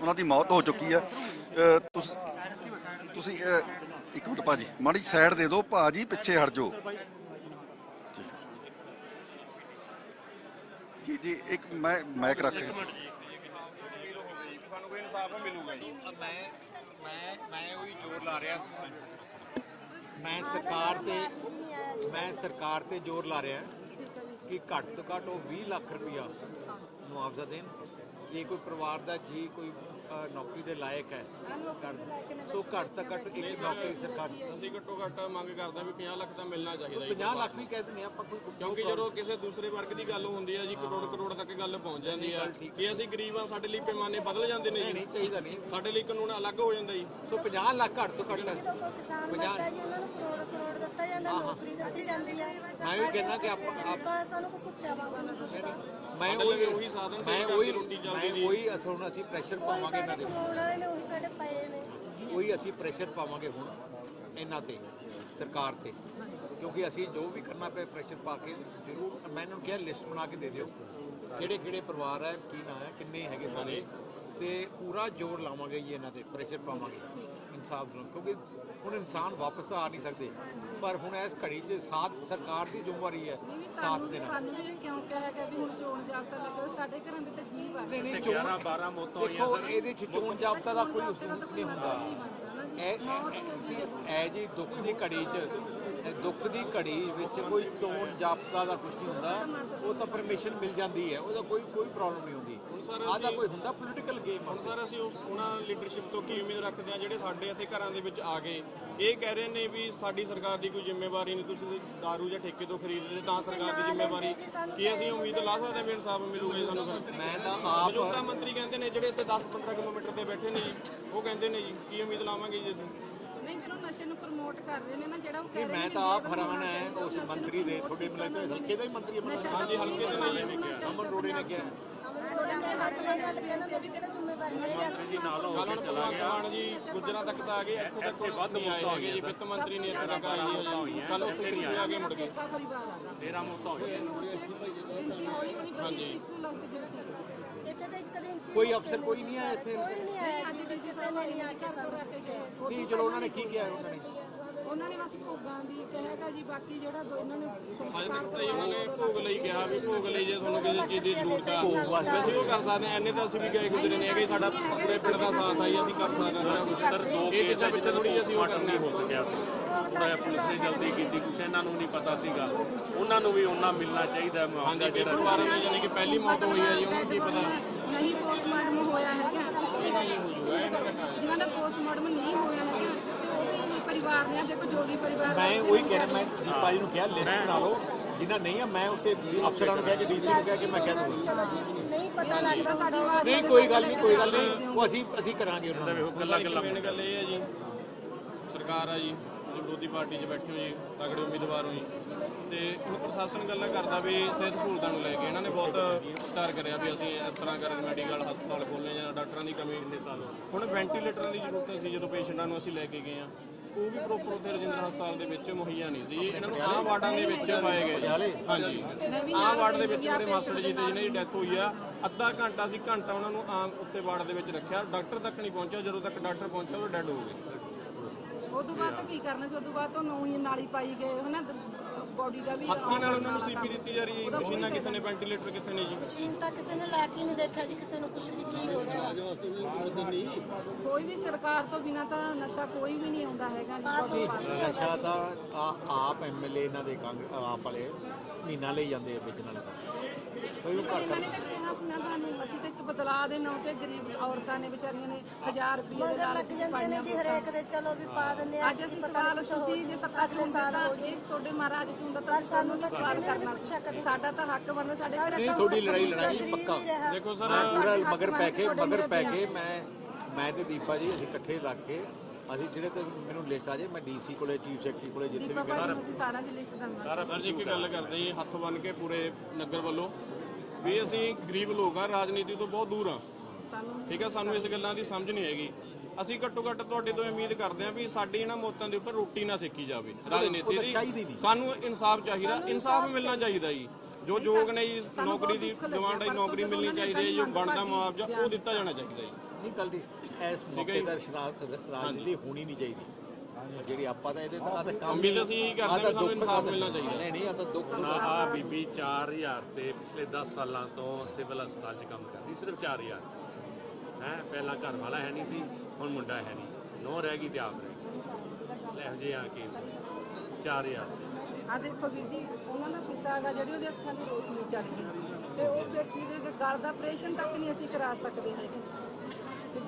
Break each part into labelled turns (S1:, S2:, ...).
S1: ਉਹਨਾਂ ਦੀ ਮੌਤ ਹੋ ਚੁੱਕੀ ਆ। ਤੁਸ- ਤੁਸੀਂ ਇੱਕ ਮਿੰਟ ਭਾਜੀ ਮਾੜੀ ਸਾਈਡ ਦੇ ਦਿਓ ਭਾਜੀ ਪਿੱਛੇ ਹਟ ਜਾਓ। ਜੀ ਜੀ ਇੱਕ ਮੈਂ ਮੈਕ ਰੱਖ
S2: ਸਾਨੂੰ ਕੋਈ ਇਨਸਾਫ ਮਿਲੂਗਾ ਜੀ।
S3: ਮੈਂ ਮੈਂ ਮੈਂ ਉਹੀ ਜ਼ੋਰ ਲਾ ਰਿਹਾ ਸੀ। ਮੈਂ ਸਰਕਾਰ ਤੇ ਮੈਂ ਸਰਕਾਰ ਤੇ ਜ਼ੋਰ ਲਾ ਰਿਹਾ ਕਿ ਘੱਟ ਤੋਂ ਘੱਟ ਉਹ 20 ਲੱਖ ਰੁਪਇਆ ਮੁਆਵਜ਼ਾ ਦੇਣ। ਜੇ ਕੋਈ ਪਰਿਵਾਰ ਦਾ ਜੀ ਕੋਈ ਅ, ਨੌਕਰੀ ਦੇ ਲਾਇਕ ਹੈ ਕਰ ਸੋ ਘੱਟ ਤੋਂ ਘੱਟ ਇੱਕ ਨੌਕਰੀ ਸਰਕਾਰ
S2: ਅਸੀਂ ਘੱਟੋ ਘੱਟ ਮੰਗ ਕਰਦੇ ਹਾਂ ਵੀ 50 ਲੱਖ ਤਾਂ ਮਿਲਣਾ ਚਾਹੀਦਾ ਜੀ
S3: 50 ਲੱਖ ਵੀ ਕਹਿ ਦਿੰਦੇ ਹਾਂ ਆਪਾਂ ਕੋਈ
S2: ਕਿਉਂਕਿ ਜਦੋਂ ਕਿਸੇ ਦੂਸਰੇ ਵਰਗ ਦੀ ਗੱਲ ਹੁੰਦੀ ਹੈ ਜੀ ਕਰੋੜ ਕਰੋੜ ਤੱਕ ਗੱਲ ਪਹੁੰਚ ਜਾਂਦੀ ਹੈ। ਕਿ ਅਸੀਂ ਗਰੀਬ ਹਾਂ ਸਾਡੇ ਲਈ ਪੈਮਾਨੇ ਬਦਲ ਜਾਂਦੇ ਨੇ
S3: ਨਹੀਂ
S2: ਜੀ।
S3: ਨਹੀਂ ਚਾਹੀਦਾ ਨਹੀਂ।
S2: ਸਾਡੇ ਲਈ ਕਾਨੂੰਨ ਅਲੱਗ ਹੋ ਜਾਂਦਾ ਜੀ।
S3: ਸੋ 50 ਲੱਖ ਘੱਟ ਤੋਂ ਘੱਟ
S4: ਜਦੋਂ ਕਿਸਾਨ ਮਰਦਾ ਜੀ ਉਹਨਾਂ ਨੂੰ ਕਰੋੜ ਕਰੋੜ ਦਿੱਤਾ ਜਾਂਦਾ ਨੌਕਰੀ ਦਿੱਤੀ ਜਾਂਦੀ ਹੈ
S3: ਮੈਂ ਵੀ ਕਹਿੰਦਾ ਕਿ ਆਪਾਂ-
S4: ਆਪਾਂ ਸਾਨੂੰ ਕੋਈ ਕੁੱਤਿਆਂ ਵਾਂਗੂ ਨਹੀਂ ਪੁੱਛਦਾ।
S3: ਮੈਂ
S2: ਲਈ ਉਹੀ ਸਾਧਨ
S3: ਮੈਂ
S2: ਤੇ
S3: ਉਹੀ
S2: ਰੋਟੀ ਚੱਲਦੀ
S3: ਮੈਂ
S2: ਜੀ।
S3: ਉਹੀ ਅਸਲ ਹੁਣ ਅਸੀਂ ਪ੍ਰੈਸ਼ਰ ਪਾਵਾਂਗੇ ਇਹਨਾਂ ਦੇ
S4: ਕਰੋੜ ਵਾਲੇ ਨੇ ਉਹੀ ਸਾਡੇ ਪਏ ਨੇ।
S3: ਉਹੀ ਅਸੀਂ ਪ੍ਰੈਸ਼ਰ ਪਾਵਾਂਗੇ ਹੁਣ ਇਹਨਾਂ ਤੇ ਸਰਕਾਰ ਤੇ। ਕਿਉਂਕਿ ਅਸੀਂ ਜੋ ਵੀ ਕਰਨਾ ਪਿਆ ਪ੍ਰੈਸ਼ਰ ਪਾ ਕੇ ਜ਼ਰੂਰ ਮੈਂ ਇਹਨਾਂ ਨੂੰ ਕਿਹਾ ਲਿਸਟ ਬਣਾ ਕੇ ਦੇ ਦਿਓ। ਕਿਹੜੇ ਕਿਹੜੇ ਪਰਿਵਾਰ ਹੈ ਕੀ ਨਾਂ ਹੈ ਕਿੰਨੇ ਹੈਗੇ ਸਾਰੇ। ਤੇ ਪੂਰਾ ਜ਼ੋਰ ਲਾਵਾਂਗੇ ਜੀ ਇਹਨਾਂ ਤੇ ਪ੍ਰੈਸ਼ਰ ਪਾਵਾਂਗੇ। ਇਨਸਾਫ ਨੂੰ ਕਿਉਂਕਿ ਹੁਣ ਇਨਸਾਨ ਵਾਪਸ ਤਾਂ ਆ ਨਹੀਂ ਸਕਦੇ। ਪਰ ਹੁਣ ਇਸ ਘੜੀ 'ਚ ਸਾਥ ਸਰਕਾਰ ਦੀ ਜ਼ਿੰਮੇਵਾਰੀ ਹੈ ਸਾਥ ਦੇਣਾ।
S5: ਸਾਨੂੰ ਵੀ ਇਹ ਕਿਉਂ ਕਿਹਾ ਗਿਆ ਵੀ ਹੁਣ ਚੋਣ ਜਾਬਤਾ ਲੱਗਾ ਸਾਡੇ ਘਰਾਂ ਦੇ ਤਾਂ ਜੀਵ ਆ।
S3: ਨਹੀਂ ਨਹੀਂ 11 12 ਮੌਤਾਂ ਹੋਈਆਂ ਸਰ। ਇਹਦੇ 'ਚ ਚੋਣ ਜਾਬਤਾ ਦਾ ਕੋਈ ਉਸਲੂਬ ਨਹੀਂ ਹੁੰਦਾ। ਇਹ ਐ ਜੀ ਦੁੱਖ ਦੀ ਘੜੀ 'ਚ ਦੁੱਖ ਦੀ ਘੜੀ ਵਿੱਚ ਕੋਈ ਚੋਣ ਜਾਬਤਾ ਦਾ ਕੁਝ ਨਹੀਂ ਹੁੰਦਾ ਉਹ ਤਾਂ ਪਰਮਿਸ਼ਨ ਮਿਲ ਜਾਂਦੀ ਹੈ ਉਹਦਾ ਕੋਈ ਕੋਈ ਪ੍ਰੋਬਲਮ ਨਹੀਂ ਹੁੰਦੀ। ਤਾਂ ਕੋਈ ਹੁੰਦਾ ਪੋਲੀਟੀਕਲ ਗੇਮ
S2: ਹੁਣ ਸਰ ਅਸੀਂ ਉਸ ਉਹਨਾਂ ਲੀਡਰਸ਼ਿਪ ਤੋਂ ਕੀ ਉਮੀਦ ਰੱਖਦੇ ਹਾਂ ਜਿਹੜੇ ਸਾਡੇ ਇੱਥੇ ਘਰਾਂ ਦੇ ਵਿੱਚ ਆ ਗਏ। ਇਹ ਕਹਿ ਰਹੇ ਨੇ ਵੀ ਸਾਡੀ ਸਰਕਾਰ ਦੀ ਕੋਈ ਜ਼ਿੰਮੇਵਾਰੀ ਨਹੀਂ ਤੁਸੀਂ ਦਾਰੂ ਜਾਂ ਠੇਕੇ ਤੋਂ ਖਰੀਦਦੇ ਤਾਂ ਸਰਕਾਰ ਦੀ ਜ਼ਿੰਮੇਵਾਰੀ ਕੀ ਅਸੀਂ ਉਮੀਦ ਲਾ ਸਕਦੇ ਹਾਂ ਵੀ ਇਨਸਾਫ ਮਿਲੂਗਾ ਜੀ ਸਾਨੂੰ
S3: ਮੈਂ ਤਾਂ ਆਪ
S2: ਮੌਜੂਦਾ ਮੰਤਰੀ ਕਹਿੰਦੇ ਨੇ ਜਿਹੜੇ ਇੱਥੇ 10-15 ਕਿਲੋਮੀਟਰ ਤੇ ਬੈਠੇ ਨੇ ਜੀ ਉਹ ਕਹਿੰਦੇ ਨੇ ਜੀ ਕੀ ਉਮੀਦ ਲਾਵਾਂਗੇ ਜੀ ਅਸੀਂ?
S5: ਨਹੀਂ ਫਿਰ ਉਹ ਨਸ਼ੇ ਨੂੰ ਪ੍ਰਮੋਟ ਕਰ ਰਹੇ ਨੇ ਨਾ ਜਿਹੜਾ ਉਹ
S3: ਨਹੀਂ
S5: ਕਹਿ ਰਹੇ
S3: ਮੈਂ
S5: ਨੇ
S3: ਤਾਂ
S5: ਵੀ
S3: ਆਪ ਹੈਰਾਨ ਹੈ ਉਸ ਮੰਤਰੀ ਦੇ ਤੁਹਾਡੇ ਮਿਲਦੇ ਹਲਕੇ ਦਾ ਹੀ ਮੰਤਰੀ ਹੈ ਹਾਂਜੀ ਹਲਕੇ ਦੇ ਅਮਨ ਰੋੜੇ ਨੇ ਕਿਹਾ।
S4: ਅਮਨ ਗੱਲ ਕਹਿੰਦਾ ਮੇਰੀ ਕਿਹੜਾ ਜ਼ਿੰਮੇਵਾਰੀ ਹੈ ਇਹ
S2: ਜੀ ਨਾਲ ਹੋ ਕੇ ਚਲਾ ਗਿਆ। ਮਾਨ ਜੀ ਗੁੱਜਰਾਂ ਤੱਕ ਤਾਂ ਆ ਗਏ ਇੱਥੇ ਤੱਕ ਵੱਧ ਨਹੀਂ ਆਏ ਹੈਗੇ ਜੀ ਵਿੱਤ ਮੰਤਰੀ ਨੇ ਇੱਥੇ ਤੱਕ ਆਈ ਹੋਈ ਕੱਲ ਉੱਥੇ ਨਹੀਂ ਆ ਗਏ ਮੁੜ ਗਏ।
S5: ਕਾ
S2: ਤੇਰਾ ਮੌਤਾਂ ਹੋ ਗਈਆਂ
S4: ਇੱਥੇ ਤਾਂ ਇੱਕ ਦਿਨ
S3: ਕੋਈ ਅਫਸਰ ਕੋਈ ਨਹੀਂ ਆਇਆ ਇੱਥੇ?
S4: ਕੋਈ ਨਹੀਂ ਆਇਆ ਜੀ ਵੀ ਕਿਸੇ ਨੇ ਨਹੀਂ ਆ ਕੇ ਸਾਨੂੰ
S3: ਨਹੀਂ ਚਲੋ ਉਹਨਾਂ ਨੇ ਕੀ ਕਿਹਾ ਉਹਨਾਂ ਨੇ?
S5: ਉਹਨਾਂ ਨੇ ਬਸ ਭੋਗਾਂ ਦੀ ਕਹੇਗਾ ਜੀ ਬਾਕੀ ਜਿਹੜਾ ਦੋ ਇਹਨਾਂ ਨੇ
S2: ਅੱਜ
S5: ਸੰਸਕਾਰ
S2: ਤੱਕ ਤਾਂ ਜੀ ਉਹਨਾਂ ਨੇ ਭੋਗ ਲਈ ਕਿਹਾ ਵੀ ਭੋਗ ਲਈ ਜੇ ਤੁਹਾਨੂੰ ਕਿਸੇ ਚੀਜ਼ ਦੀ ਜ਼ਰੂਰਤ ਆ। ਅਸੀਂ ਉਹ ਕਰ ਸਕਦੇ ਹਾਂ ਐਨੇ ਤਾਂ ਅਸੀਂ ਵੀ ਗਏ ਗੁਜ਼ਰੇ ਨੇ ਹੈਗੇ ਸਾਡਾ ਪੂਰੇ ਪਿੰਡ ਦਾ ਸਾਥ ਆਈ ਅਸੀਂ ਕਰ ਸਕਦੇ ਹਾਂ। ਸਾਰਾ
S6: ਦੋ
S2: ਇਹ
S6: ਕੇਸ
S2: ਵਿੱਚ ਥੋੜੀ ਅਸੀਂ ਉਹ ਕਰਨਾ
S6: ਨਹੀਂ ਹੋ ਸਕਿਆ ਸੀ। ਜਿਹਾ ਪੁਲਿਸ ਨੇ ਜਲਦੀ ਕੀਤੀ ਕੁਛ ਇਹਨਾਂ ਨੂੰ ਨਹੀਂ ਪਤਾ ਸੀਗਾ। ਉਹਨਾਂ ਨੂੰ ਵੀ ਉਹਨਾਂ ਮਿਲਣਾ ਚਾਹੀਦਾ ਹੈ ਮੁਆਵਜ਼ਾ ਜਿਹੜਾ
S2: ਪਰਿਵਾਰਾਂ ਨੇ ਯਾਨੀ ਕਿ ਪਹਿਲੀ ਮੌਤ ਹੋਈ ਹੈ ਜੀ ਉਹਨਾਂ ਨੂੰ ਕੀ ਪਤਾ?
S5: ਨਹੀਂ ਪੋਸਟਮਾਰਟਮ ਹੋਇਆ ਹੈਗਾ। ਜਿਨ੍ਹਾਂ ਦਾ ਪੋਸਟਮਾਰਟਮ ਨਹੀਂ ਹੋਇਆ ਪਰਿਵਾਰ ਨੇ ਦੇਖੋ ਜੋਗੀ ਪਰਿਵਾਰ
S3: ਮੈਂ ਉਹੀ ਕਹਿ ਰਿਹਾ ਮੈਂ ਦੀਪਾ ਜੀ ਨੂੰ ਕਿਹਾ ਲਿਸਟ ਬਣਾ ਲਓ। ਜਿਨ੍ਹਾਂ ਨਹੀਂ ਆ ਮੈਂ ਉੱਤੇ ਅਫਸਰਾਂ ਨੂੰ ਕਹਿ ਕੇ ਡੀਸੀ ਨੂੰ ਕਹਿ ਕੇ ਮੈਂ ਕਹਿ ਦੂੰਗਾ।
S4: ਨਹੀਂ ਪਤਾ ਲੱਗਦਾ
S5: ਸਾਡੀ ਵਾਰ
S3: ਨਹੀਂ ਕੋਈ ਗੱਲ ਨਹੀਂ ਕੋਈ ਗੱਲ ਨਹੀਂ ਉਹ ਅਸੀਂ ਅਸੀਂ ਕਰਾਂਗੇ ਉਹਨਾਂ ਦਾ
S2: ਕੱਲਾ ਕੱਲਾ ਮੇਨ ਗੱਲ ਇਹ ਹੈ ਜੀ ਸਰਕਾਰ ਆ ਜੀ ਵਿਰੋਧੀ ਪਾਰਟੀ 'ਚ ਬੈਠੇ ਹੋ ਜੀ ਤਗੜੇ ਉਮੀਦਵਾਰ ਹੋ ਜੀ। ਤੇ ਹੁਣ ਪ੍ਰਸ਼ਾਸਨ ਗੱਲਾਂ ਕਰਦਾ ਵੀ ਸਿਹਤ ਸਹੂਲਤਾਂ ਨੂੰ ਲੈ ਕੇ ਇਹਨਾਂ ਨੇ ਬਹੁਤ ਵਿਚਾਰ ਕਰਿਆ ਵੀ ਅਸੀਂ ਇਸ ਤਰ੍ਹਾਂ ਕਰਕੇ ਮੈਡੀਕਲ ਹਸਪਤਾਲ ਖੋਲ੍ਹਣੇ ਜਾਂ ਡਾਕਟਰਾਂ ਦੀ ਕਮੀ। ਕਿੰਨੇ ਸਾਲ ਹੁਣ ਵੈਂਟੀਲੇਟਰਾਂ ਦੀ ਜ਼ਰੂਰਤ ਸੀ ਜਦੋਂ ਪੇਸ਼ੈਂਟਾਂ ਨੂੰ ਅਸੀਂ ਲੈ ਕੇ ਗਏ ਆ ਉਹ ਵੀ ਪ੍ਰੋਪਰ ਉੱਥੇ ਰਜਿੰਦਰ ਹਸਪਤਾਲ ਦੇ ਵਿੱਚ ਮੁਹੱਈਆ ਨਹੀਂ ਸੀ। ਇਹਨਾਂ ਨੂੰ ਆਹ ਵਾਰਡਾਂ ਦੇ ਵਿੱਚ ਪਾਏ ਗਏ। ਹਾਂਜੀ। ਆਹ ਵਾਰਡ ਦੇ ਵਿੱਚ ਮੇਰੇ ਮਾਸਟਰ ਜੀ ਦੇ ਜਿਹਨਾਂ ਦੀ ਡੈਥ ਹੋਈ ਆ। ਅੱਧਾ ਘੰਟਾ ਸੀ ਘੰਟਾ ਉਹਨਾਂ ਨੂੰ ਆਮ ਉੱਤੇ ਵਾਰਡ ਦੇ ਵਿੱਚ ਰੱਖਿਆ। ਡਾਕਟਰ ਤੱਕ ਨਹੀਂ ਪਹੁੰਚਿਆ। ਜਦੋਂ ਤੱਕ ਡਾਕਟਰ ਪਹੁੰਚਿਆ ਉਹ ਡੈੱਡ ਹੋ ਗਏ।
S5: ਉਦੋਂ ਬਾਅਦ ਤਾਂ ਕੀ ਕਰਨਾ ਸੀ? ਉਦੋਂ ਬਾਅਦ ਤੋਂ ਨੌਂ ਹੀ ਨਾਲੀ ਪਾਈ ਗਏ ਹਨਾ? ਬੋਡੀ ਦਾ ਵੀ
S2: ਹੱਥਾਂ ਨਾਲ ਉਹਨਾਂ ਨੂੰ ਸੀਪੀ ਦਿੱਤੀ ਜਾ ਰਹੀ ਹੈ। ਮਸ਼ੀਨਾਂ ਕਿੱਥੇ ਨੇ ਵੈਂਟੀਲੇਟਰ ਕਿੱਥੇ ਨੇ ਜੀ।
S4: ਮਸ਼ੀਨ ਤਾਂ ਕਿਸੇ ਨੇ ਲਾ ਕੇ ਨਹੀਂ ਦੇਖਿਆ ਜੀ ਕਿਸੇ ਨੂੰ ਕੁਝ ਵੀ ਕੀ ਹੋ ਰਿਹਾ।
S5: ਕੋਈ ਵੀ ਸਰਕਾਰ ਤੋਂ ਬਿਨਾ ਤਾਂ ਨਸ਼ਾ ਕੋਈ ਵੀ ਨਹੀਂ ਆਉਂਦਾ ਹੈਗਾ ਜੀ
S3: ਨਸ਼ਾ ਤਾਂ ਆ- ਆਪ ਐਮਐਲਏ ਇਹਨਾਂ ਦੇ ਆਪ ਵਾਲੇ ਮਹੀਨਾ ਲਈ ਜਾਂਦੇ ਆ ਵੇਚਣ ਵਾਲੇ ਕੋਈ ਉਹ
S5: ਇਹਨਾਂ ਨੇ ਤਾਂ ਕਿਹਾ ਸੀ ਨਾ ਸਾਨੂੰ ਅਸੀਂ ਤਾਂ ਇੱਕ ਬਦਲਾਅ ਦੇ ਨਾਂ ਤੇ ਗਰੀਬ ਔਰਤਾਂ ਨੇ ਵਿਚਾਰੀਆਂ ਨੇ 1000 ਰੁਪਏ ਦੇ
S4: ਮਗਰ ਲੱਗ ਜਾਂਦੇ ਨੇ ਜੀ ਹਰੇਕ ਦੇ ਚਲੋ ਵੀ ਪਾ ਦਿੰਦੇ ਆ
S5: ਅੱਜ ਅਸੀਂ ਸਵਾਲ ਤੁਸੀਂ ਜੇ ਸੱਤਾ
S4: ਅਗਲੇ ਸਾਲ ਹੋ
S5: ਜੇ। ਤੁਹਾਡੇ ਮਹਾਰਾਜ ਚ ਹੁੰਦਾ ਤਾਂ
S4: ਪਰ ਸਾਨੂੰ ਤਾਂ
S5: ਸਵਾਲ
S4: ਕਿਸੇ ਨੇ ਨਹੀਂ
S5: ਕਰਨਾ
S4: ਪੁੱਛਿਆ ਕਦੇ।
S5: ਸਾਡਾ ਤਾਂ ਹੱਕ ਬਣਦਾ ਸਾਡੇ ਘਰੇ
S3: ਨਹੀਂ ਥੋੜੀ ਲੜਾਈ ਲੜਾਈ ਪੱਕਾ।
S2: ਦੇਖੋ ਸਰ
S3: ਮੈਂ ਪੂਰਾ ਮਗਰ ਪੈ ਕੇ ਮਗਰ ਪੈ ਕੇ ਮੈਂ ਮੈਂ ਤੇ ਦੀਪਾ ਜੀ ਅਸੀਂ ਇਕੱਠੇ ਲੱਗ ਕੇ ਅਸੀਂ ਜਿਹੜੇ ਤੇ ਮੈਨੂੰ ਲਿਸਟ ਆ ਜੇ ਮੈਂ ਡੀਸੀ ਕੋਲੇ ਚੀਫ ਸੈਕਟਰੀ ਕੋਲੇ ਜਿੱਥੇ
S5: ਦੀਪਾ
S3: ਵੀ
S5: ਭਾਈ ਨੂੰ ਅਸੀਂ ਸਾਰਾ ਦੀ ਲਿਸਟ ਦਵਾਂਗੇ
S2: ਸਾਰਾ ਫਰਜ਼ ਇੱਕ ਗੱਲ ਕਰਦੇ ਜੀ ਹੱਥ ਬੰਨ ਕੇ ਪੂਰੇ ਨਗਰ ਵੱਲੋਂ। ਵੀ ਅਸੀਂ ਗਰੀਬ ਲੋਕ ਆ ਰਾਜਨੀਤੀ ਤੋਂ ਬਹੁਤ ਦੂਰ ਆ।
S5: ਸਾਨੂੰ
S2: ਠੀਕ ਆ ਸਾਨੂੰ ਇਸ ਗੱਲਾਂ ਦੀ ਸਮਝ ਨਹੀਂ ਹੈਗੀ। ਅਸੀਂ ਘੱਟੋ ਘੱਟ ਤੁਹਾਡੇ ਤੋਂ ਉਮੀਦ ਕਰਦੇ ਹਾਂ ਵੀ ਸਾਡੀ ਇਹਨਾਂ ਮੌਤਾਂ ਦੇ ਉੱਪਰ ਰੋਟੀ ਨਾ ਸਿੱਖੀ ਜਾਵੇ ਰਾਜਨੀਤੀ ਦੀ। ਸਾਨੂੰ ਇਨਸਾਫ ਚਾਹੀਦਾ ਇਨਸਾਫ ਮਿਲਣਾ ਚਾਹੀਦਾ। ਜੀ। ਜੋ ਯੋਗ ਨੇ ਜੀ ਨੌਕਰੀ ਦੀ ਡਿਮਾਂਡ ਹੈ ਨੌਕਰੀ ਮਿਲਣੀ
S5: ਨੇ
S2: ਚਾਹੀਦੀ ਹੈ ਜੋ ਬਣਦਾ ਮੁਆਵਜ਼ਾ ਉਹ ਦਿੱਤਾ ਜਾਣਾ ਚਾਹੀਦਾ ਜੀ।
S3: ਨਹੀਂ ਗੱਲ ਦੀ ਇਸ ਮੌਕੇ ਦਾ ਰਾਜਨੀਤੀ ਹੋਣੀ ਨਹੀਂ ਚਾਹੀਦੀ। ਜਿਹੜੀ ਆਪਾਂ ਤਾਂ ਇਹਦੇ ਨਾਲ ਤਾਂ ਕੰਮ
S2: ਉਮੀਦ ਅਸੀਂ ਕਰਦੇ ਵੀ ਸਾਨੂੰ ਇਨਸਾਫ ਮਿਲਣਾ ਚਾਹੀਦਾ।
S3: ਨਹੀਂ ਨਹੀਂ ਆ ਤਾਂ ਦੁੱਖ
S6: ਆ ਆ ਬੀਬੀ 4000 ਤੇ ਪਿਛਲੇ 10 ਸਾਲਾਂ ਤੋਂ ਸਿਵਲ ਹਸਪਤਾਲ 'ਚ ਕੰਮ ਕਰਦੀ ਸਿਰਫ 4000 ਹੈ, ਪਹਿਲਾਂ ਘਰ ਵਾਲਾ ਹੈ ਨਹੀਂ ਸੀ, ਹੁਣ ਮੁੰਡਾ ਹੈ ਨਹੀਂ। ਨੋ ਰਹਿ ਗਈ ਤੇ ਆਪ ਰਹਿ ਗਈ। ਲੈ ਜੇ ਆ ਕੇਸ 4000
S5: ਆ ਦੇਖੋ ਵੀਰ ਉਹਨਾਂ ਦਾ ਪਿਤਾ ਹੈਗਾ ਜਿਹੜੀ ਉਹਦੇ ਅੱਖਾਂ ਦੀ ਰੋਸ਼ਨੀ ਚੱਲ ਗਈ। ਤੇ ਉਹ ਬੇਟੀ ਦੇ ਗਲ ਦਾ ਆਪਰੇਸ਼ਨ ਤੱਕ ਨਹੀਂ ਅਸੀਂ ਕਰਾ ਸਕਦੇ ਹੈਗੇ।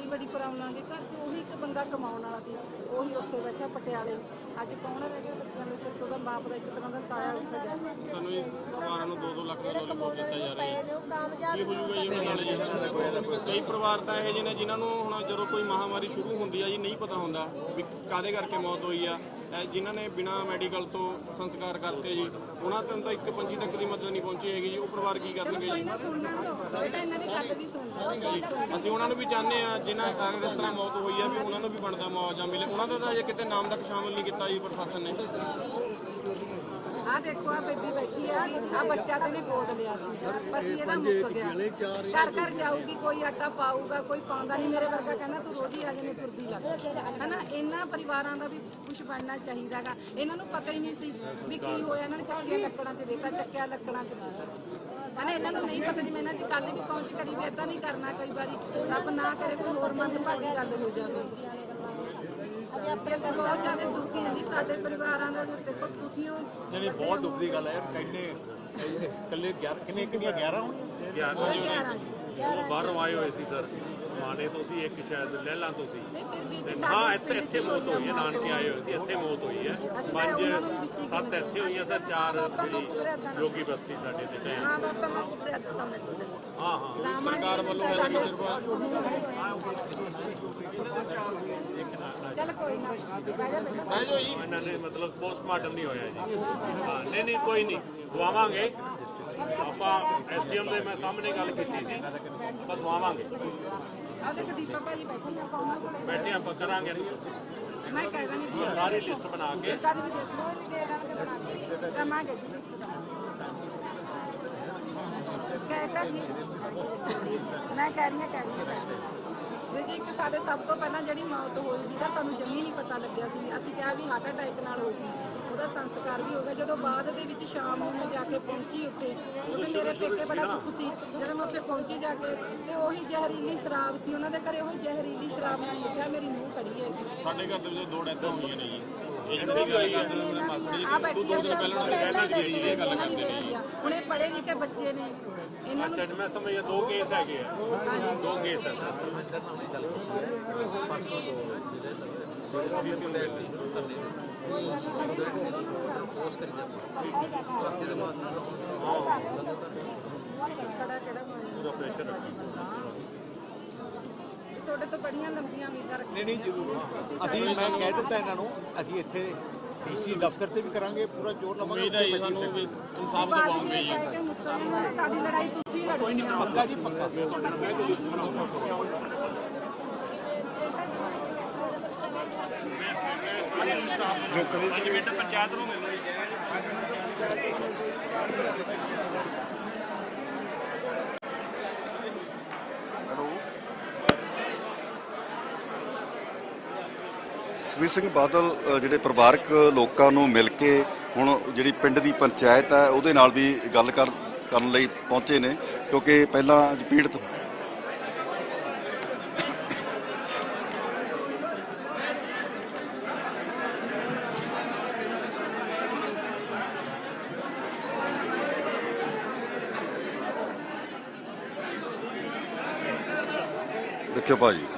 S5: ਸਿੱਧੀ ਬੜੀ ਪ੍ਰੋਬਲਮ ਦੇ ਘਰ ਤੇ ਉਹੀ ਇੱਕ ਬੰਦਾ ਕਮਾਉਣ ਵਾਲਾ ਸੀ। ਉਹੀ ਉੱਥੇ ਬੈਠਾ ਪਟਿਆਲੇ। ਅੱਜ ਕੌਣ ਰਹਿ ਗਿਆ ਬੱਚਿਆਂ ਦੇ ਸਿਰ ਤੋਂ? ਉਹਦਾ ਬਾਪ ਦਾ ਇੱਕ ਤਰ੍ਹਾਂ ਦਾ ਸਾਇਆ ਉੱਠ ਗਿਆ।
S2: ਸਾਨੂੰ ਜੀ ਪਰਿਵਾਰਾਂ ਨੂੰ 2-2 ਲੱਖ ਦਾ ਲੋਨ ਦਿੱਤਾ ਜਾ ਰਿਹਾ। ਹੈ
S4: ਪਏ ਨੇ ਉਹ ਕਾਮਯਾਬ
S2: ਕੀ ਹੋ ਜੂਗਾ ਜੀ ਹੁਣ ਨਾਲੇ ਜੀ ਕਈ ਪਰਿਵਾਰ ਤਾਂ ਇਹੋ ਜਿਹੇ ਨੇ ਜਿਨ੍ਹਾਂ ਨੂੰ ਹੁਣ ਜਦੋਂ ਕੋਈ ਮਹਾਮਾਰੀ ਸ਼ੁਰੂ ਹੁੰਦੀ ਆ ਜੀ ਨਹੀਂ ਪਤਾ ਹੁੰਦਾ ਵੀ ਕਾਦੇ ਕਰਕੇ ਮੌਤ ਹੋਈ ਆ। ਜਿਨ੍ਹਾਂ ਨੇ ਬਿਨਾ ਮੈਡੀਕਲ ਤੋਂ ਸੰਸਕਾਰ ਕਰਤੇ ਜੀ ਉਹਨਾਂ ਤੋਂ ਤਾਂ ਇੱਕ ਪੰਜੀ ਤੱਕ ਦੀ ਮਦਦ ਨਹੀਂ ਪਹੁੰਚੀ ਹੈਗੀ ਜੀ। ਉਹ ਪਰਿਵਾਰ ਕੀ ਕਰਨਗੇ ਜੀ? ਅਸੀਂ ਉਹਨਾਂ ਨੂੰ ਵੀ ਚਾਹੁੰਦੇ ਆ ਜਿਨ੍ਹਾਂ ਅਗਰ ਇਸ ਤਰ੍ਹਾਂ ਮੌਤ ਹੋਈ ਆ ਵੀ ਉਹਨਾਂ ਨੂੰ ਵੀ ਬਣਦਾ ਮੁਆਵਜ਼ਾ ਮਿਲੇ। ਉਹਨਾਂ ਦਾ ਤਾਂ ਅਜੇ ਕਿਤੇ ਨਾਮ ਤੱਕ ਸ਼ਾਮਲ ਨਹੀਂ ਕੀਤਾ ਜੀ ਪ੍ਰਸ਼ਾਸਨ ਨੇ।
S5: ਆ ਦੇਖੋ ਆ ਬੇਬੀ ਬੈਠੀ ਆ ਆ ਬੱਚਾ ਤੇ ਨੇ ਗੋਦ ਲਿਆ ਸੀ। ਪਤੀ ਇਹਦਾ ਮੁੱਕ ਗਿਆ? ਘਰ ਘਰ ਜਾਊਗੀ ਕੋਈ ਆਟਾ ਪਾਊਗਾ ਕੋਈ ਪਾਉਂਦਾ ਨਹੀਂ। ਮੇਰੇ ਵਰਗਾ ਕਹਿੰਦਾ ਤੂੰ ਹੀ ਆ ਜਨੇ ਤੁਰਦੀ ਲੱਗ ਹਨਾ? ਇਹਨਾਂ ਪਰਿਵਾਰਾਂ ਦਾ ਵੀ ਕੁਝ ਬਣਨਾ ਚਾਹੀਦਾਗਾ ਇਹਨਾਂ ਨੂੰ ਪਤਾ ਹੀ ਨਹੀਂ ਸੀ ਵੀ ਕੀ ਹੋਇਆ। ਇਹਨਾਂ ਨੇ ਚੱਕਿਆ ਲੱਕੜਾਂ 'ਚ ਦੇਤਾ ਚੱਕਿਆ ਲੱਕੜਾਂ 'ਚ ਦੇਤਾ। ਹਨਾ? ਇਹਨਾਂ ਨੂੰ ਨਹੀਂ ਪਤਾ ਜੀ ਮੈਂ ਇਹਨਾਂ ਦੀ ਕੱਲ ਵੀ ਪਹੁੰਚ ਕਰੀ ਵੀ ਏਦਾਂ ਨਹੀਂ ਕਰਨਾ ਕਈ ਵਾਰੀ। ਰੱਬ ਨਾ ਕਰੇ ਕੋਈ ਹੋਰ ਮੰਦਭਾਗੀ ਗੱਲ ਹੋ ਜਾਵੇ। ਅਸੀਂ ਬਹੁਤ ਜ਼ਿਆਦਾ ਦੁਖੀ ਹਾਂ ਜੀ ਸਾਡੇ ਪਰਿਵਾਰਾਂ ਦਾ ਦੇਖੋ ਤੁਸੀਂ ਉਹ
S3: ਨਹੀਂ ਬਹੁਤ ਦੁੱਖ ਦੀ ਗੱਲ ਹੈ ਯਾਰ ਕਿੰਨੇ ਇਕੱਲੇ 11 ਕਿੰਨੇ ਕਿੰਨੀਆਂ 11 ਹੋਣੀਆਂ
S6: ਗਿਆਰਾਂ
S5: ਗਿਆਰਾਂ
S6: ਉਹ ਬਾਹਰੋਂ ਆਏ ਹੋਏ ਸੀ ਸਰ। ਸਮਾਨੇ ਤੋਂ ਸੀ ਇੱਕ ਸ਼ਾਇਦ ਲਹਿਲਾਂ ਤੋਂ ਸੀ। ਤੇ
S5: ਜੀ
S6: ਹਾਂ ਇੱਥੇ ਇੱਥੇ ਮੌਤ ਹੋਈ ਹੈ ਨਾਨਕੇ ਆਏ ਹੋਏ ਸੀ ਇੱਥੇ ਮੌਤ ਹੋਈ ਹੈ। ਪੰਜ ਸੱਤ ਇੱਥੇ ਹੋਈਆਂ ਸਰ ਚਾਰ ਜਿਹੜੀ ਜੋਗੀ ਬਸਤੀ ਸਾਡੇ ਤੇ
S4: ਹਾਂ ਬਾਬਾ ਮੈਂ
S6: ਹਾਂ ਹਾਂ।
S2: ਸਰਕਾਰ ਵੱਲੋਂ ਜੀ ਸਿਰਫ
S5: ਚੱਲ ਕੋਈ ਨਾ। ਬਹਿ ਜਾ ਬੇਟਾ।
S6: ਇਹਨਾਂ ਨੇ ਮਤਲਬ ਪੋਸਟਮਾਰਟਮ ਨਹੀਂ ਹੋਇਆ ਜੀ। ਹਾਂ ਨਹੀਂ ਨਹੀਂ ਕੋਈ ਨਹੀਂ। ਦਵਾਵਾਂਗੇ। ਆਪਾਂ ਐਸਡੀਐਮ ਦੇ ਮੈਂ ਸਾਹਮਣੇ ਗੱਲ ਕੀਤੀ ਸੀ। ਆਪਾਂ ਦਵਾਵਾਂਗੇ।
S5: ਆ ਦੇਖ ਦੀਪਾ ਭਾਜੀ ਬੈਠੇ ਨੇ ਆਪਾਂ ਉਹਨਾਂ ਕੋਲੇ।
S6: ਬੈਠੇ ਆਪਾਂ ਕਰਾਂਗੇ।
S5: ਮੈਂ ਕਹਿ ਦਣੀ ਵੀ
S6: ਸਾਰੀ ਲਿਸਟ ਬਣਾ ਕੇ।
S5: ਕਦ ਵੀ ਦੇਖ। ਲਓ ਨਹੀਂ ਦੇ ਦੇਣਗੇ ਬਣਾ ਕੇ। ਕਮਾਂਗੇ ਜੀ ਲਿਸਟ ਕਹਿਤਾ ਜੀ। ਮੈਂ ਕਹਿ ਰਹੀ ਹਾਂ ਕਹਿ ਰਹੀ ਹਾਂ। ਵੀ ਜੀ ਇੱਕ ਸਾਡੇ ਸਭ ਤੋਂ ਪਹਿਲਾਂ ਜਿਹੜੀ ਮੌਤ ਹੋਈ ਜਿਹਦਾ ਸਾਨੂੰ ਜਮੀ ਨਹੀਂ ਪਤਾ ਲੱਗਿਆ ਸੀ। ਅਸੀਂ ਕਿਹਾ ਵੀ ਹਾਰਟ ਅਟੈਕ ਨਾਲ ਹੋ ਗਈ। ਉਹਦਾ ਸੰਸਕਾਰ ਵੀ ਹੋ ਗਿਆ। ਜਦੋਂ ਬਾਅਦ ਦੇ ਵਿੱਚ ਸ਼ਾਮ ਨੂੰ ਮੈਂ ਜਾ ਕੇ ਪਹੁੰਚੀ ਉੱਥੇ ਕਿਉਂਕਿ ਮੇਰੇ ਪੇਕੇ ਬੜਾ ਦੁੱਖ ਸੀ। ਜਦੋਂ ਮੈਂ ਉੱਥੇ ਪਹੁੰਚੀ ਜਾ ਕੇ ਤੇ ਉਹੀ ਜ਼ਹਿਰੀਲੀ ਸ਼ਰਾਬ ਸੀ। ਉਹਨਾਂ ਦੇ ਘਰੇ ਉਹੀ ਜ਼ਹਿਰੀਲੀ ਸ਼ਰਾਬ ਨਾਲ ਉੱਠਿਆ ਮੇਰੀ ਨੂੰਹ ਖੜੀ ਹੈ।
S2: ਸਾਡੇ ਘਰ ਦੇ ਵਿੱਚ ਦੋ ਡੈਥਾਂ ਹੋਈਆਂ ਨੇ ਜੀ।
S5: ਆ ਬੈਠੀ ਆ ਪਹਿਲਾਂ ਦੇਖੀ ਇਹ ਗੱਲ ਕਰਦੇ ਨੇ ਹੁਣ ਇਹ ਪੜ੍ਹੇ ਲਿਖੇ ਬੱਚੇ ਨੇ। ਇਹਨਾਂ ਨੂੰ
S6: ਅੱਛਾ ਮੈਂ ਸਮਝਿਆ ਦੋ ਕੇਸ ਹੈਗੇ ਆ। ਦੋ ਕੇਸ ਹੈ ਸਰ।
S5: ਸਾਡਾ ਕਿਹੜਾ ਮਾਇਆ
S6: ਪੂਰਾ ਪ੍ਰੈਸ਼ਰ
S5: ਵੀ ਤੁਹਾਡੇ ਤੋਂ ਬੜੀਆਂ ਲੰਬੀਆਂ ਉਮੀਦਾਂ ਰੱਖੀਆਂ
S3: ਨਹੀਂ ਨਹੀਂ ਜ਼ਰੂਰ। ਅਸੀਂ ਮੈਂ ਕਹਿ ਦਿੱਤਾ ਇਹਨਾਂ ਨੂੰ ਅਸੀਂ ਇੱਥੇ ਡੀਸੀ ਦਫ਼ਤਰ ਤੇ ਵੀ ਕਰਾਂਗੇ ਪੂਰਾ ਜ਼ੋਰ ਲਵਾਂਗੇ
S2: ਉਮੀਦ ਹੈ ਜੀ ਸਾਨੂੰ ਵੀ ਇਨਸਾਫ ਦਿਵਾਉਂਗੇ ਜੀ।
S5: ਸਾਡੀ ਲੜਾਈ ਤੁਸੀਂ ਲੜਨੀ ਆ
S3: ਪੱਕਾ ਜੀ ਪੱਕਾ।
S6: ਪੰਜ ਮਿੰਟ ਪੰਚਾਇਤ ਨੂੰ ਮਿਲੋ
S1: ਸੁਖਬੀਰ ਸਿੰਘ ਬਾਦਲ ਜਿਹੜੇ ਪਰਿਵਾਰਕ ਲੋਕਾਂ ਨੂੰ ਮਿਲ ਕੇ ਹੁਣ ਜਿਹੜੀ ਪਿੰਡ ਦੀ ਪੰਚਾਇਤ ਹੈ, ਉਹਦੇ ਨਾਲ ਵੀ ਗੱਲ ਕਰਨ ਲਈ ਪਹੁੰਚੇ ਨੇ, ਕਿਉਂਕਿ ਪਹਿਲਾਂ ਪੀੜਤ ਦੇਖਿਓ ਭਾਜੀ।
S6: ਸਿੱਧੋ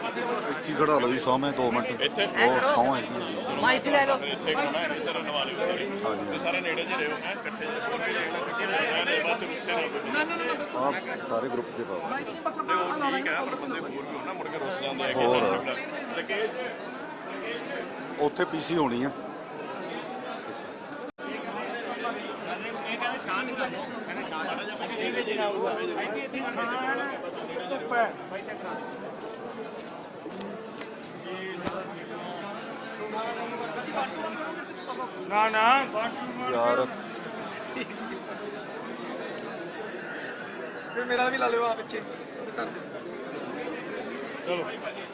S1: ਕੀ ਖੜਾ ਲਓ ਜੀ ਸਾਹਮਣੇ 2 ਮਿੰਟ ਇੱਥੇ ਉਹ ਸੌਂ ਹੈ
S7: ਮਾਈਕ ਲੈ ਲਓ
S6: ਇੱਥੇ ਕਰਨਾ ਇੱਥੇ ਰਨਵਾ ਲਿਓ
S1: ਹਾਂਜੀ
S6: ਸਾਰੇ ਨੇੜੇ ਜਿਹੇ ਰਹੋ ਹੈ ਇਕੱਠੇ ਹੋਰ ਵੀ ਰੁੱਸੇ
S1: ਆਪ ਸਾਰੇ ਗਰੁੱਪ ਦੇ ਪਾਓ
S6: ਉਹ ਠੀਕ ਹੈ ਪਰ ਬੰਦੇ ਹੋਰ ਵੀ ਹੋਣਾ ਮੁੜ ਕੇ ਰੁੱਸ ਜਾਂਦੇ ਹੈਗੇ
S1: ਹੋਰ।
S6: ਤੇ ਕੇਸ
S1: ਉੱਥੇ ਪੀਸੀ ਹੋਣੀ ਆ
S7: ਨਾ ਨਾ।
S1: ਯਾਰ।
S7: ਫਿਰ ਮੇਰਾ ਵੀ ਲਾ ਲਿਓ ਆ ਪਿੱਛੇ। ਚਲੋ।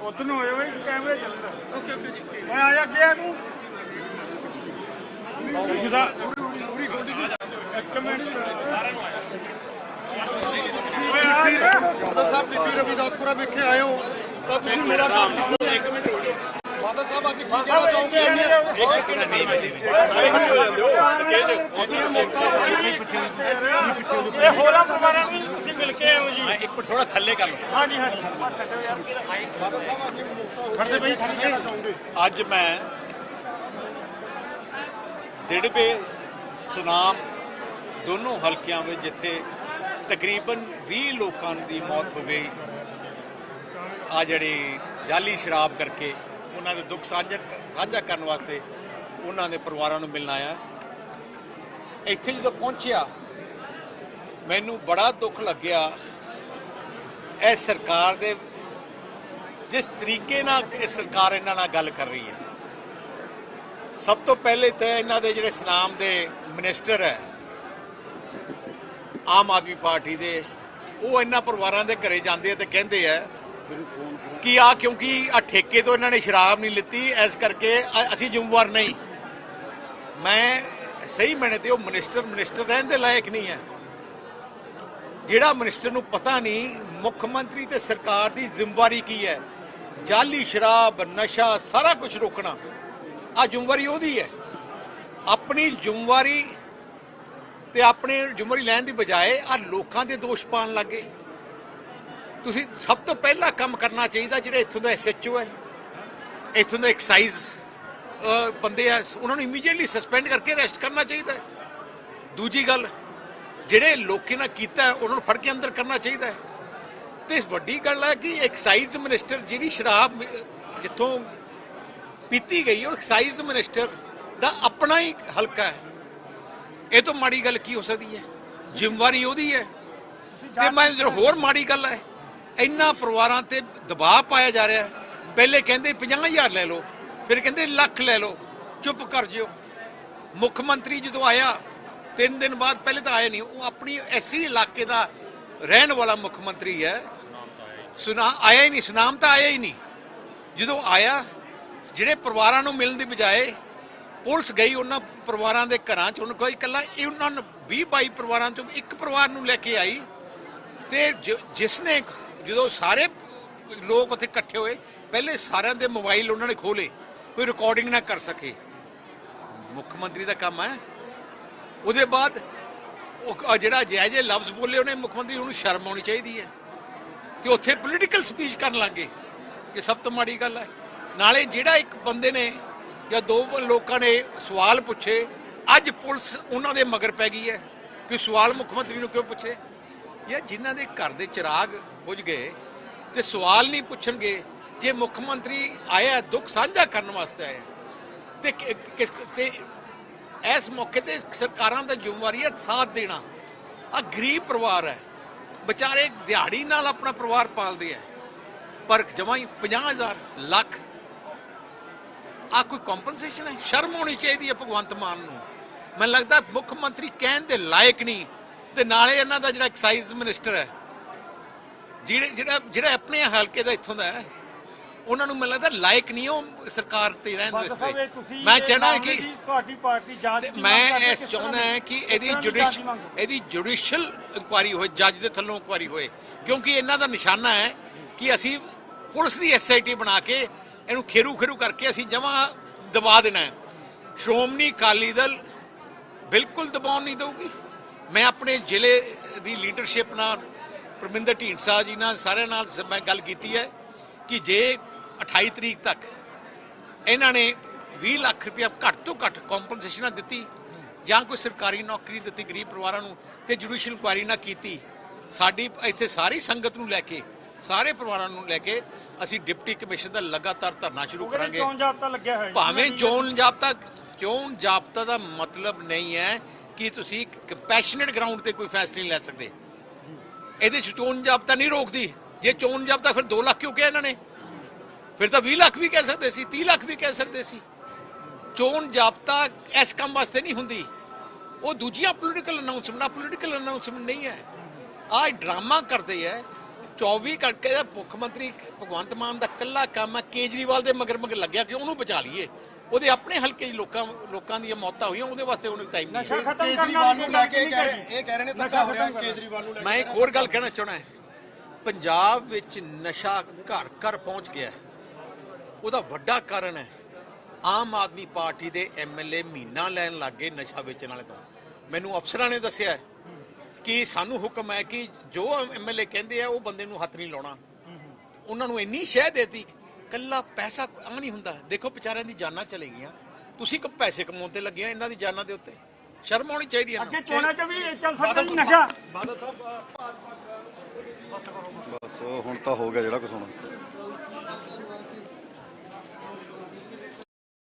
S7: ਉਧਰ ਨੂੰ ਹੋਏ ਓਏ ਕੈਮਰੇ ਚੱਲਦਾ ਓਕੇ ਓਕੇ ਜੀ। ਮੈਂ ਆ ਜਾ ਅੱਗੇ ਆ ਤੂੰ। ਗੁਸਾ ਪੂਰੀ ਖੋਦੀ ਇੱਕ ਮਿੰਟ। ਓਏ ਆ
S8: ਫਾਦਰ ਸਾਹਿਬ ਬੀਬੀ ਰਵਿਦਾਸਪੁਰਾ ਵਿਖੇ ਆਏ ਹੋ ਤਾਂ ਤੁਸੀਂ ਮੁਲਾਕਾਤ ਕੀਤੀ ਹੈ ਇੱਕ ਮਿੰਟ ਫਾਦਰ ਸਾਹਿਬ ਅੱਜ ਕੀ ਕਹਿਣਾ ਚਾਹੁੰਦੇ
S7: ਇਹ ਹੋਲਾ ਪਰਿਵਾਰਾਂ ਨੂੰ ਤੁਸੀਂ ਮਿਲ ਕੇ ਆਏ ਹੋ ਜੀ
S3: ਇੱਕ ਮਿੰਟ ਥੋੜਾ ਥੱਲੇ ਕਰ ਲਓ
S7: ਹਾਂਜੀ ਹਾਂਜੀ
S8: ਫਾਦਰ ਸਾਹਿਬ ਅੱਜ ਮੁਕਤਾ ਹੋ ਖੜਦੇ ਬਈ ਕੀ ਕਹਿਣਾ ਚਾਹੁੰਦੇ
S3: ਅੱਜ ਮੈਂ ਦਿੜਬੇ ਸੁਨਾਮ ਦੋਨੋਂ ਹਲਕਿਆਂ ਵਿੱਚ ਜਿੱਥੇ ਤਕਰੀਬਨ 20 ਲੋਕਾਂ ਦੀ ਮੌਤ ਹੋ ਗਈ। ਆ ਜਿਹੜੇ ਜਾਲੀ ਸ਼ਰਾਬ ਕਰਕੇ ਉਹਨਾਂ ਦੇ ਦੁੱਖ ਸਾਂਝਾ ਸਾਂਝਾ ਕਰਨ ਵਾਸਤੇ ਉਹਨਾਂ ਦੇ ਪਰਿਵਾਰਾਂ ਨੂੰ ਮਿਲਣ ਆਇਆ। ਇੱਥੇ ਜਦੋਂ ਪਹੁੰਚਿਆ, ਮੈਨੂੰ ਬੜਾ ਦੁੱਖ ਲੱਗਿਆ। ਇਹ ਸਰਕਾਰ ਦੇ ਜਿਸ ਤਰੀਕੇ ਨਾਲ ਇਹ ਸਰਕਾਰ ਇਹਨਾਂ ਨਾਲ ਗੱਲ ਕਰ ਰਹੀ ਹੈ, ਸਭ ਤੋਂ ਪਹਿਲੇ ਤਾਂ ਇਹਨਾਂ ਦੇ ਜਿਹੜੇ ਸਨਾਮ ਦੇ ਮਿਨਿਸਟਰ ਹੈ ਆਮ ਆਦਮੀ ਪਾਰਟੀ ਦੇ, ਉਹ ਇਹਨਾਂ ਪਰਿਵਾਰਾਂ ਦੇ ਘਰੇ ਜਾਂਦੇ ਆ ਤੇ ਕਹਿੰਦੇ ਆ, ਕਿ ਆ ਕਿਉਂਕਿ ਆ ਠੇਕੇ ਤੋਂ ਇਹਨਾਂ ਨੇ ਸ਼ਰਾਬ ਨਹੀਂ ਲਿੱਤੀ, ਇਸ ਕਰਕੇ ਅਸੀਂ ਜ਼ਿੰਮੇਵਾਰ ਨਹੀਂ। ਮੈਂ ਸਹੀ ਮੈਨੇ ਤੇ ਉਹ ਮਿਨਿਸਟਰ ਮਿਨਿਸਟਰ ਰਹਿਣ ਦੇ ਲਾਇਕ ਨਹੀਂ ਹੈ। ਜਿਹੜਾ ਮਿਨਿਸਟਰ ਨੂੰ ਪਤਾ ਨਹੀਂ, ਮੁੱਖ ਮੰਤਰੀ ਤੇ ਸਰਕਾਰ ਦੀ ਜ਼ਿੰਮੇਵਾਰੀ ਕੀ ਹੈ? ਜਾਲੀ ਸ਼ਰਾਬ, ਨਸ਼ਾ, ਸਾਰਾ ਕੁਝ ਰੋਕਣਾ। ਆ ਜ਼ਿੰਮੇਵਾਰੀ ਉਹਦੀ ਹੈ। ਆਪਣੀ ਜ਼ਿੰਮੇਵਾਰੀ ਤੇ ਆਪਣੇ ਜ਼ਿੰਮੇਵਾਰੀ ਲੈਣ ਦੀ ਬਜਾਏ ਆ ਲੋਕਾਂ ਦੇ ਦੋਸ਼ ਪਾਣ ਲੱਗੇ ਤੁਸੀਂ ਸਭ ਤੋਂ ਪਹਿਲਾਂ ਕੰਮ ਕਰਨਾ ਚਾਹੀਦਾ ਜਿਹੜੇ ਇੱਥੋਂ ਦਾ ਐਸਐਚਓ ਹੈ। ਇੱਥੋਂ ਦਾ ਐਕਸਾਈਜ਼ ਬੰਦੇ ਆ, ਉਹਨਾਂ ਨੂੰ ਇਮੀਡੀਏਟਲੀ ਸਸਪੈਂਡ ਕਰਕੇ ਅਰੈਸਟ ਕਰਨਾ ਚਾਹੀਦਾ ਹੈ। ਦੂਜੀ ਗੱਲ, ਜਿਹੜੇ ਲੋਕਾਂ ਨੇ ਕੀਤਾ ਉਹਨਾਂ ਨੂੰ ਫੜ ਕੇ ਅੰਦਰ ਕਰਨਾ ਚਾਹੀਦਾ ਹੈ। ਤੇ ਵੱਡੀ ਗੱਲ ਹੈ ਕਿ ਐਕਸਾਈਜ਼ ਮਿਨਿਸਟਰ ਜਿਹੜੀ ਸ਼ਰਾਬ ਜਿੱਥੋਂ ਪੀਤੀ ਗਈ ਉਹ ਐਕਸਾਈਜ਼ ਮਿਨਿਸਟਰ ਦਾ ਆਪਣਾ ਹੀ ਹਲਕਾ ਹੈ। ਇਹ ਤੋਂ ਮਾੜੀ ਗੱਲ ਕੀ ਹੋ ਸਕਦੀ ਹੈ? ਜ਼ਿੰਮੇਵਾਰੀ ਉਹਦੀ ਹੈ। ਤੇ ਮੈਂ ਹੋਰ ਮਾੜੀ ਗੱਲ ਹੈ। ਇੰਨਾ ਪਰਿਵਾਰਾਂ ਤੇ ਦਬਾਅ ਪਾਇਆ ਜਾ ਰਿਹਾ ਪਹਿਲੇ ਕਹਿੰਦੇ 50000 ਲੈ ਲਓ ਫਿਰ ਕਹਿੰਦੇ ਲੱਖ ਲੈ ਲਓ। ਚੁੱਪ ਕਰ ਜਿਓ। ਮੁੱਖ ਮੰਤਰੀ ਜਦੋਂ ਆਇਆ ਤਿੰਨ ਦਿਨ ਬਾਅਦ ਪਹਿਲੇ ਤਾਂ ਆਇਆ ਨਹੀਂ। ਉਹ ਆਪਣੀ ਐਸੀ ਇਲਾਕੇ ਦਾ ਰਹਿਣ ਵਾਲਾ ਮੁੱਖ ਮੰਤਰੀ ਹੈ। ਸੁਨਾ ਆਇਆ ਹੀ ਨਹੀਂ ਸੁਨਾਮ ਤਾਂ ਆਇਆ ਹੀ ਨਹੀਂ। ਜਦੋਂ ਆਇਆ ਜਿਹੜੇ ਪਰਿਵਾਰਾਂ ਨੂੰ ਮਿਲਣ ਦੀ ਬਜਾਏ ਪੁਲਿਸ ਗਈ ਉਹਨਾਂ ਪਰਿਵਾਰਾਂ ਦੇ ਘਰਾਂ 'ਚ, ਉਹਨਾਂ ਕੋਈ ਇਕੱਲਾ, ਇਹ ਉਹਨਾਂ ਨੂੰ 20 22 ਪਰਿਵਾਰਾਂ 'ਚੋਂ ਇੱਕ ਪਰਿਵਾਰ ਨੂੰ ਲੈ ਕੇ ਆਈ। ਤੇ ਜ- ਜਿਸ ਨੇ ਜਦੋਂ ਸਾਰੇ ਲੋਕ ਉੱਥੇ ਇਕੱਠੇ ਹੋਏ, ਪਹਿਲੇ ਸਾਰਿਆਂ ਦੇ ਮੋਬਾਈਲ ਉਹਨਾਂ ਨੇ ਖੋਲੇ ਕੋਈ ਰਿਕਾਰਡਿੰਗ ਨਾ ਕਰ ਸਕੇ। ਮੁੱਖ ਮੰਤਰੀ ਦਾ ਕੰਮ ਹੈ। ਉਹਦੇ ਬਾਅਦ ਉਹ ਆਹ ਜਿਹੜਾ ਜਾਇਜ਼ੇ ਲਫ਼ਜ਼ ਬੋਲੇ, ਉਹਨੇ ਮੁੱਖ ਮੰਤਰੀ ਉਹਨੂੰ ਸ਼ਰਮ ਆਉਣੀ ਚਾਹੀਦੀ ਹੈ। ਕਿ ਉੱਥੇ ਪੋਲੀਟੀਕਲ ਸਪੀਚ ਕਰਨ ਲੱਗੇ ਇਹ ਸਭ ਤੋਂ ਮਾੜੀ ਗੱਲ ਹੈ। ਨਾਲੇ ਜਿਹੜਾ ਇੱਕ ਬੰਦੇ ਨੇ ਜਾਂ ਦੋ ਲੋਕਾਂ ਨੇ ਸਵਾਲ ਪੁੱਛੇ, ਅੱਜ ਪੁਲਿਸ ਉਹਨਾਂ ਦੇ ਮਗਰ ਪੈ ਗਈ ਹੈ। ਕਿ ਸਵਾਲ ਮੁੱਖ ਮੰਤਰੀ ਨੂੰ ਕਿਉਂ ਪੁੱਛੇ? ਜਾਂ ਜਿਨ੍ਹਾਂ ਦੇ ਘਰ ਦੇ ਚਿਰਾਗ ਬੁਝ ਗਏ ਤੇ ਸਵਾਲ ਨਹੀਂ ਪੁੱਛਣਗੇ, ਜੇ ਮੁੱਖ ਮੰਤਰੀ ਆਇਆ, ਦੁੱਖ ਸਾਂਝਾ ਕਰਨ ਵਾਸਤੇ ਆਇਆ, ਤੇ ਕਿਸ, ਤੇ ਇਸ ਮੌਕੇ ਤੇ ਸਰਕਾਰਾਂ ਦਾ ਜ਼ਿੰਮੇਵਾਰੀ ਹੈ ਸਾਥ ਦੇਣਾ। ਆ ਗਰੀਬ ਪਰਿਵਾਰ ਹੈ। ਵਿਚਾਰੇ ਦਿਹਾੜੀ ਨਾਲ ਆਪਣਾ ਪਰਿਵਾਰ ਪਾਲਦੇ ਆ ਪਰ ਜਮਾਂ ਹੀ 50000 ਲੱਖ ਆ ਕੋਈ ਕੰਪਨਸੇਸ਼ਨ ਹੈ? ਸ਼ਰਮ ਹੋਣੀ ਚਾਹੀਦੀ ਹੈ ਭਗਵੰਤ ਮਾਨ ਨੂੰ। ਮੈਨੂੰ ਲੱਗਦਾ ਮੁੱਖ ਮੰਤਰੀ ਕਹਿਣ ਦੇ ਲਾਇਕ ਨਹੀਂ। ਤੇ ਨਾਲੇ ਇਹਨਾਂ ਦਾ ਜਿਹੜਾ ਐਕਸਾਈਜ਼ ਮਿਨਿਸਟਰ ਹੈ ਜਿਹੜੇ ਜਿਹੜਾ ਜਿਹੜਾ ਆਪਣੇ ਹਲਕੇ ਦਾ ਇੱਥੋਂ ਦਾ ਹੈ ਉਹਨਾਂ ਨੂੰ ਮੈਨੂੰ ਲੱਗਦਾ ਲਾਇਕ ਨਹੀਂ ਉਹ ਸਰਕਾਰ ਤੇ ਰਹਿਣ
S7: ਇਹ
S3: ਵਾਸਤੇ ਮੈਂ ਚਾਹਣਾ ਕਿ
S7: ਦੀ ਤੁਹਾਡੀ ਪਾਰਟੀ ਜਾਂਚ ਦੀ
S3: ਮੈਂ ਇਸ ਚਾਹੁੰਦਾ ਹਾਂ ਕਿ ਇਹਦੀ
S7: ਦੀ ਦੀ
S3: ਜੁਡੀਸ਼? ਇਹਦੀ ਜੁਡੀਸ਼ੀਅਲ ਇਨਕੁਆਰੀ ਹੋਏ ਜੱਜ ਦੇ ਥੱਲੋਂ ਇਨਕੁਆਰੀ ਹੋਏ। ਕਿਉਂਕਿ ਇਹਨਾਂ ਦਾ ਨਿਸ਼ਾਨਾ ਹੈ ਕਿ ਅਸੀਂ ਪੁਲਿਸ ਦੀ ਐਸਆਈਟੀ ਬਣਾ ਕੇ ਇਹਨੂੰ ਖੇਰੂ ਖੇਰੂ ਕਰਕੇ ਅਸੀਂ ਜਮਾ ਦਬਾ ਦੇਣਾ ਹੈ। ਸ਼੍ਰੋਮਣੀ ਅਕਾਲੀ ਦਲ ਬਿਲਕੁਲ ਦਬਾਉਣ ਨਹੀਂ ਦਊਗੀ। ਮੈਂ ਆਪਣੇ ਜ਼ਿਲ੍ਹੇ ਦੀ ਲੀਡਰਸ਼ਿਪ ਨਾਲ, ਪਰਮਿੰਦਰ ਢੀਂਡਸਾ ਜੀ ਨਾਲ, ਸਾਰਿਆਂ ਨਾਲ ਮੈਂ ਗੱਲ ਕੀਤੀ ਹੈ ਕਿ ਜੇ 28 ਤਰੀਕ ਤੱਕ ਇਹਨਾਂ ਨੇ 20 ਲੱਖ ਰੁਪਇਆ ਘੱਟ ਤੋਂ ਘੱਟ ਕੰਪਨਸੇਸ਼ਨ ਦਿੱਤੀ ਜਾਂ ਕੋਈ ਸਰਕਾਰੀ ਨੌਕਰੀ ਦਿੱਤੀ, ਗਰੀਬ ਪਰਿਵਾਰਾਂ ਨੂੰ ਤੇ ਜੁਡੀਸ਼ੀਅਲ ਇਨਕੁਆਇਰੀ ਨਾ ਕੀਤੀ, ਸਾਡੀ ਇੱਥੇ ਸਾਰੀ ਸੰਗਤ ਨੂੰ ਲੈ ਕੇ, ਸਾਰੇ ਪਰਿਵਾਰਾਂ ਨੂੰ ਲੈ ਕੇ ਅਸੀਂ ਡਿਪਟੀ ਕਮਿਸ਼ਨ ਦਾ ਲਗਾਤਾਰ ਧਰਨਾ ਸ਼ੁਰੂ ਕਰਾਂਗੇ।
S7: ਚੋਣ ਜਾਬਤਾ ਲੱਗਿਆ ਹੋਇਆ।
S3: ਭਾਵੇਂ ਚੋਣ ਜਾਬਤਾ ਚੋਣ ਜਾਬਤਾ ਦਾ ਮਤਲਬ ਨਹੀਂ ਹੈ ਕਿ ਤੁਸੀਂ ਕੰਪੈਸ਼ਨੇਟ ਗਰਾਊਂਡ ਤੇ ਕੋਈ ਫੈਸਲੇ ਨਹੀਂ ਲੈ ਸਕਦੇ। ਇਹਦੇ ਚ ਚੋਣ ਜਾਬਤਾ ਨਹੀਂ ਰੋਕਦੀ। ਜੇ ਚੋਣ ਜਾਬਤਾ ਫਿਰ 2 ਲੱਖ ਕਿਉਂ ਕਿਹਾ ਇਹਨਾਂ ਨੇ? ਫਿਰ ਤਾਂ 20 ਲੱਖ ਵੀ ਕਹਿ ਸਕਦੇ ਸੀ 30 ਲੱਖ ਵੀ ਕਹਿ ਸਕਦੇ ਸੀ। ਚੋਣ ਜਾਬਤਾ ਇਸ ਕੰਮ ਵਾਸਤੇ ਨਹੀਂ ਹੁੰਦੀ। ਉਹ ਦੂਜੀਆਂ ਪੋਲੀਟੀਕਲ ਅਨਾਉਂਸਮੈਂਟ ਪੋਲੀਟੀਕਲ ਅਨਾਉਂਸਮੈਂਟ ਨਹੀਂ ਹੈ। ਆਹ ਡਰਾਮਾ ਕਰਦੇ ਹੈ 24 ਘੰਟੇ ਦਾ ਮੁੱਖ ਮੰਤਰੀ ਭਗਵੰਤ ਮਾਨ ਦਾ ਕੱਲਾ ਕੰਮ ਹੈ ਕੇਜਰੀਵਾਲ ਦੇ ਮਗਰ ਮਗਰ ਲੱਗਿਆ ਕਿ ਉਹਨੂੰ ਬਚਾ ਲਈਏ ਉਹਦੇ ਆਪਣੇ ਹਲਕੇ ਲੋਕਾਂ ਲੋਕਾਂ ਦੀਆਂ ਮੌਤਾਂ ਹੋਈਆਂ ਉਹਦੇ ਵਾਸਤੇ ਉਹਨੂੰ ਟਾਈਮ ਨਹੀਂ
S7: ਨਸ਼ਾ ਖਤਮ ਕਰਨ
S8: ਕੇਜਰੀਵਾਲ
S7: ਵਾਲੀ
S8: ਨੂੰ ਲੈ ਕੇ ਇਹ ਕਹਿ? ਰਹੇ ਇਹ ਕਹਿ ਰਹੇ ਨੇ ਧੱਕਾ ਹੋ ਰਿਹਾ। ਕੇਜਰੀਵਾਲ ਨੂੰ ਲੈ
S3: ਮੈਂ ਇੱਕ ਹੋਰ ਗੱਲ ਕਹਿਣਾ ਚਾਹਣਾ ਹੈ ਪੰਜਾਬ ਵਿੱਚ ਨਸ਼ਾ ਘਰ ਘਰ ਪਹੁੰਚ ਗਿਆ ਹੈ। ਉਹਦਾ ਵੱਡਾ ਕਾਰਨ ਹੈ ਆਮ ਆਦਮੀ ਪਾਰਟੀ ਦੇ ਐਮਐਲਏ ਮਹੀਨਾ ਲੈਣ ਲੱਗੇ ਨਸ਼ਾ ਵੇਚਣ ਵਾਲੇ ਤੋਂ ਮੈਨੂੰ ਅਫਸਰਾਂ ਨੇ ਦੱਸਿਆ ਹੈ ਕਿ ਸਾਨੂੰ ਹੁਕਮ ਹੈ ਕਿ ਜੋ ਐਮਐਲਏ ਕਹਿੰਦੇ ਆ ਉਹ ਬੰਦੇ ਨੂੰ ਹੱਥ ਨਹੀਂ ਲਾਉਣਾ। ਉਹਨਾਂ ਨੂੰ ਇੰਨੀ ਸ਼ਹਿ ਦੇਤੀ ਕੱਲਾ ਪੈਸਾ ਆ ਨਹੀਂ ਹੁੰਦਾ। ਦੇਖੋ ਵਿਚਾਰਿਆਂ ਦੀ ਜਾਨਾਂ ਚਲੇ ਗਈਆਂ। ਤੁਸੀਂ ਕ ਪੈਸੇ ਕਮਾਉਣ ਤੇ ਲੱਗੇ ਆ ਇਹਨਾਂ ਦੀ ਜਾਨਾਂ ਦੇ ਉੱਤੇ। ਸ਼ਰਮ ਆਉਣੀ ਚਾਹੀਦੀ ਹੈ
S7: ਅੱਗੇ ਚੋਣਾਂ 'ਚ ਵੀ ਚੱਲ ਸਕਦਾ ਜੀ ਨਸ਼ਾ।
S1: ਬਸ ਹੁਣ ਤਾਂ ਹੋ ਗਿਆ ਜਿਹੜਾ ਕੁਛ ਹੋਣਾ।